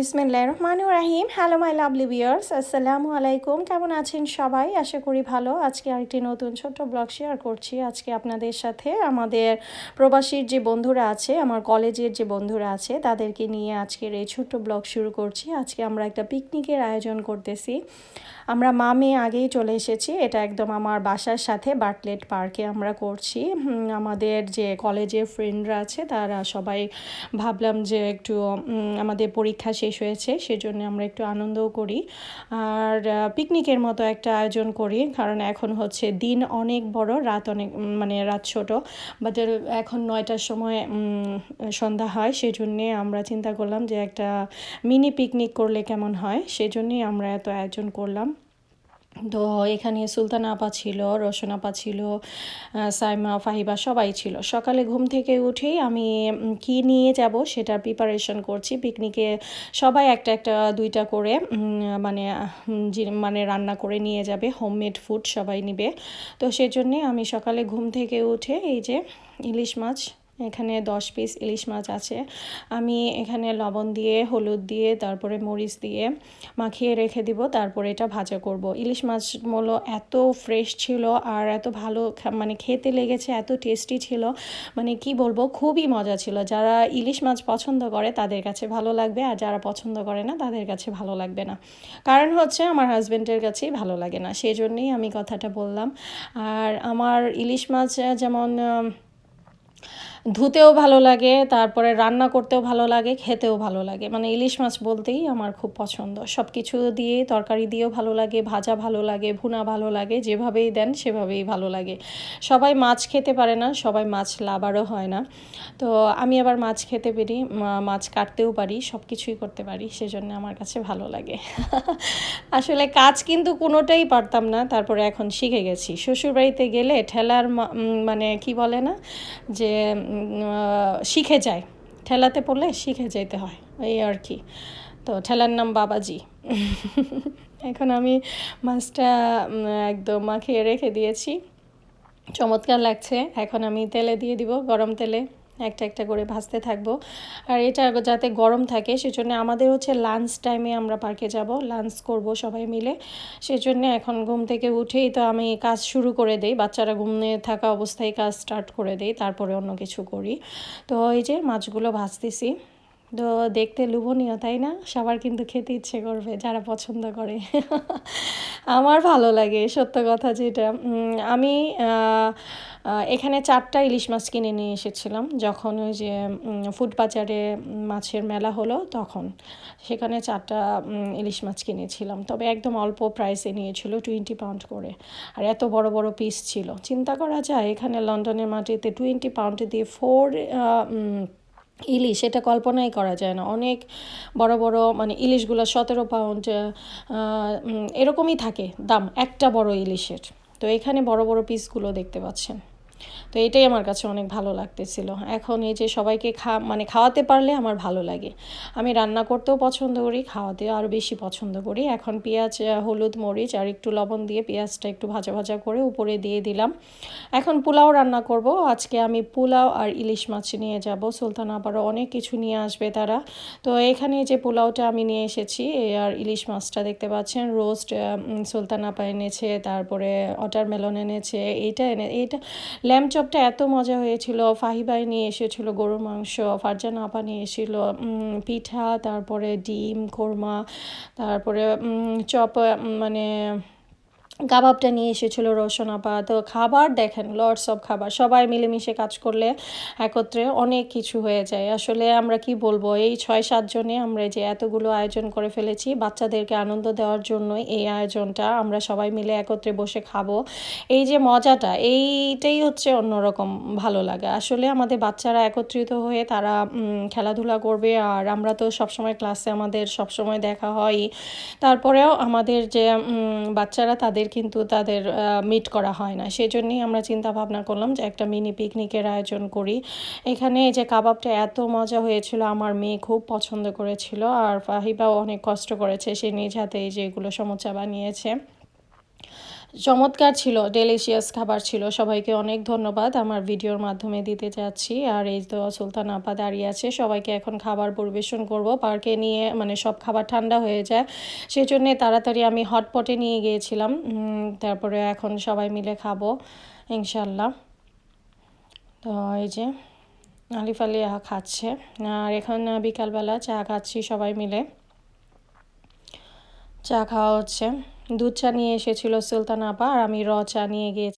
বিসমিল্লাহ রহমান রাহিম হ্যালো মাই লাভলি বিয়ার্স আসসালামু আলাইকুম। কেমন আছেন সবাই? আশা করি ভালো। আজকে আরেকটি নতুন ছোট্ট ব্লগ শেয়ার করছি। আজকে আপনাদের সাথে আমাদের প্রবাসীর যে বন্ধুরা আছে, আমার কলেজের যে বন্ধুরা আছে, তাদেরকে নিয়ে আজকের এই ছোট্ট ব্লগ শুরু করছি। আজকে আমরা একটা পিকনিকের আয়োজন করতেছি। আমরা মা মেয়ে আগেই চলে এসেছি। এটা একদম আমার বাসার সাথে বার্টলেট পার্কে আমরা করছি। আমাদের যে কলেজের ফ্রেন্ডরা আছে, তারা সবাই ভাবলাম যে একটু আমাদের পরীক্ষা শেষ হয়েছে, সেজন্য আমরা একটু আনন্দও করি। আর পিকনিকের মতো একটা আয়োজন করি, কারণ এখন হচ্ছে দিন অনেক বড়, রাত অনেক মানে রাত ছোট। বাট এখন নয়টার সময় সন্ধ্যা হয়, সেজন্যে আমরা চিন্তা করলাম যে একটা মিনি পিকনিক করলে কেমন হয়, সেজন্যই আমরা এত আয়োজন করলাম। তো এখানে সুলতানা আপা ছিল, রোশন আপা ছিল সাইমা, ফাহিবা সবাই ছিল। সকালে ঘুম থেকে উঠেই আমি কি নিয়ে যাব সেটার প্রিপারেশন করছি। পিকনিকে সবাই একটা একটা দুইটা করে মানে মানে রান্না করে নিয়ে যাবে। হোমমেড ফুড সবাই নিবে। তো সেজন্যে আমি সকালে ঘুম থেকে উঠে এই যে ইলিশ মাছ এখানে দশ পিস ইলিশ মাছ আছে। আমি এখানে লবণ দিয়ে, হলুদ দিয়ে, তারপরে মরিচ দিয়ে মাখিয়ে রেখে দিব, তারপরে এটা ভাজা করব। ইলিশ মাছগুলো এত ফ্রেশ ছিল আর এত ভালো মানে খেতে লেগেছে, এত টেস্টি ছিল। মানে কি বলব, খুবই মজা ছিল। যারা ইলিশ মাছ পছন্দ করে তাদের কাছে ভালো লাগবে, আর যারা পছন্দ করে না তাদের কাছে ভালো লাগবে না। কারণ হচ্ছে আমার হাজব্যান্ডের কাছেই ভালো লাগে না, সেই জন্যই আমি কথাটা বললাম। আর আমার ইলিশ মাছ যেমন ধুতেও ভালো লাগে, তারপরে রান্না করতেও ভালো লাগে, খেতেও ভালো লাগে। মানে ইলিশ মাছ বলতেই আমার খুব পছন্দ। সব কিছু দিয়ে তরকারি দিয়েও ভালো লাগে, ভাজা ভালো লাগে, ভুনা ভালো লাগে, যেভাবেই দেন সেভাবেই ভালো লাগে। সবাই মাছ খেতে পারে না, সবাই মাছ লাভারও হয় না। তো আমি আবার মাছ খেতে পারি মাছ কাটতেও পারি সব কিছুই করতে পারি, সেজন্য আমার কাছে ভালো লাগে। আসলে কাজ কিন্তু কোনোটাই পারতাম না, তারপরে এখন শিখে গেছি। শ্বশুরবাড়িতে গেলে ঠেলার মানে কি বলে না, যে শিখে যায়। ঠেলাতে পড়লে শিখে যেতে হয়, এই আর কি। তো ঠেলার নাম বাবাজি। এখন আমি মাছটা একদম মাখিয়ে রেখে দিয়েছি। চমৎকার লাগছে। এখন আমি তেলে দিয়ে দিব, গরম তেলে। একটা একটা করে ভাজতে থাকব। আর এটা যাতে গরম থাকে, সেজন্য আমাদের হচ্ছে লাঞ্চ টাইমে আমরা পার্কে যাব। লাঞ্চ করব সবাই মিলে। সেজন্য এখন ঘুম থেকে উঠেই তো আমি কাজ শুরু করে দেই। বাচ্চারা ঘুমিয়ে থাকা অবস্থায় কাজ স্টার্ট করে দেই। তারপরে অন্য কিছু করি। তো এই যে মাছগুলো ভাজতেছি। তো দেখতে লোভনীয়, তাই না? সবার কিন্তু খেতে ইচ্ছে করবে, যারা পছন্দ করে। আমার ভালো লাগে, সত্য কথা যেটা। আমি এখানে চারটা ইলিশ মাছ কিনে নিয়ে এসেছিলাম। যখন ওই যে ফুড বাজারে মাছের মেলা হলো তখন। সেখানে চারটা ইলিশ মাছ কিনেছিলাম। তবে একদম অল্প প্রাইসে নিয়েছিল টোয়েন্টি পাউন্ড করে। আর এত বড় বড় পিস ছিল। চিন্তা করা যায়, এখানে লন্ডনের মাটিতে টোয়েন্টি পাউন্ডে দিয়ে ফোর ইলিশ, এটা কল্পনাই করা যায় না। অনেক বড় বড় মানে ইলিশগুলো সতেরো পাউন্ড এরকমই থাকে দাম, একটা বড় ইলিশের। তো এখানে বড় বড় পিসগুলো দেখতে পাচ্ছেন। তো এটাই আমার কাছে অনেক ভালো লাগতেছিল। এখন এই যে সবাইকে খা মানে খাওয়াতে পারলে আমার ভালো লাগে। আমি রান্না করতেও পছন্দ করি, খাওয়াতেও আরও বেশি পছন্দ করি। এখন পেঁয়াজ হলুদ, মরিচ আর একটু লবণ দিয়ে পেঁয়াজটা একটু ভাজা ভাজা করে উপরে দিয়ে দিলাম। এখন পোলাও রান্না করব। আজকে আমি পোলাও আর ইলিশ মাছ নিয়ে যাব। সুলতান আবারও অনেক কিছু নিয়ে আসবে তারা। তো এখানে যে পোলাওটা আমি নিয়ে এসেছি আর ইলিশ মাছটা দেখতে পাচ্ছেন। রোস্ট সুলতান আপা এনেছে, তারপরে ওয়াটারমেলন এনেছে, এইটা এনে, এইটা ল্যাম চপটা এত মজা হয়েছিল ফাহিবাই নিয়ে এসেছিল গরুর মাংস, ফারজান আপা নিয়ে এসেছিল পিঠা, তারপরে ডিম, কোরমা, তারপরে চপ মানে কাবাবটা নিয়ে এসেছিল রোশন আপা তো খাবার দেখেন লর্ডস অফ খাবার। সবাই মিলেমিশে কাজ করলে একত্রে অনেক কিছু হয়ে যায়। আসলে আমরা কি বলব, এই ছয় সাতজনে আমরা যে এতগুলো আয়োজন করে ফেলেছি, বাচ্চাদেরকে আনন্দ দেওয়ার জন্যই এই আয়োজনটা আমরা সবাই মিলে একত্রে বসে খাব। এই যে মজাটা, এইটাই হচ্ছে অন্যরকম ভালো লাগে। আসলে আমাদের বাচ্চারা একত্রিত হয়ে তারা খেলাধুলা করবে, আর আমরা তো সবসময় ক্লাসে আমাদের সবসময় দেখা হয়। তারপরেও আমাদের যে বাচ্চারা তাদের কিন্তু তাদের মিট করা হয় না। সেজন্যই আমরা চিন্তা ভাবনা করলাম যে একটা মিনি পিকনিকের আয়োজন করি। এখানে যে কাবাবটা এত মজা হয়েছিল, আমার মেয়ে খুব পছন্দ করেছিল আর ফাহিবাও অনেক কষ্ট করেছে। সে নিজ হাতে এই যে এগুলো বানিয়েছে। চমৎকার ছিল ডেলিশিয়াস খাবার ছিল। সবাইকে অনেক ধন্যবাদ আমার ভিডিওর মাধ্যমে দিতে যাচ্ছি আর এই তো সুলতান আপা দাঁড়িয়ে আছে, সবাইকে এখন খাবার পরিবেশন করব। পার্কে নিয়ে মানে সব খাবার ঠান্ডা হয়ে যায় সেই জন্যে তাড়াতাড়ি আমি হটপটে নিয়ে গিয়েছিলাম। তারপরে এখন সবাই মিলে খাব ইনশাল্লাহ তো এই যে আলিফ আলি খাচ্ছে, আর এখন বিকালবেলা চা খাচ্ছি সবাই মিলে। চা খাওয়া হচ্ছে। দুধ চা নিয়ে এসেছিল সুলতান আপা আর আমি র চা নিয়ে গিয়েছি।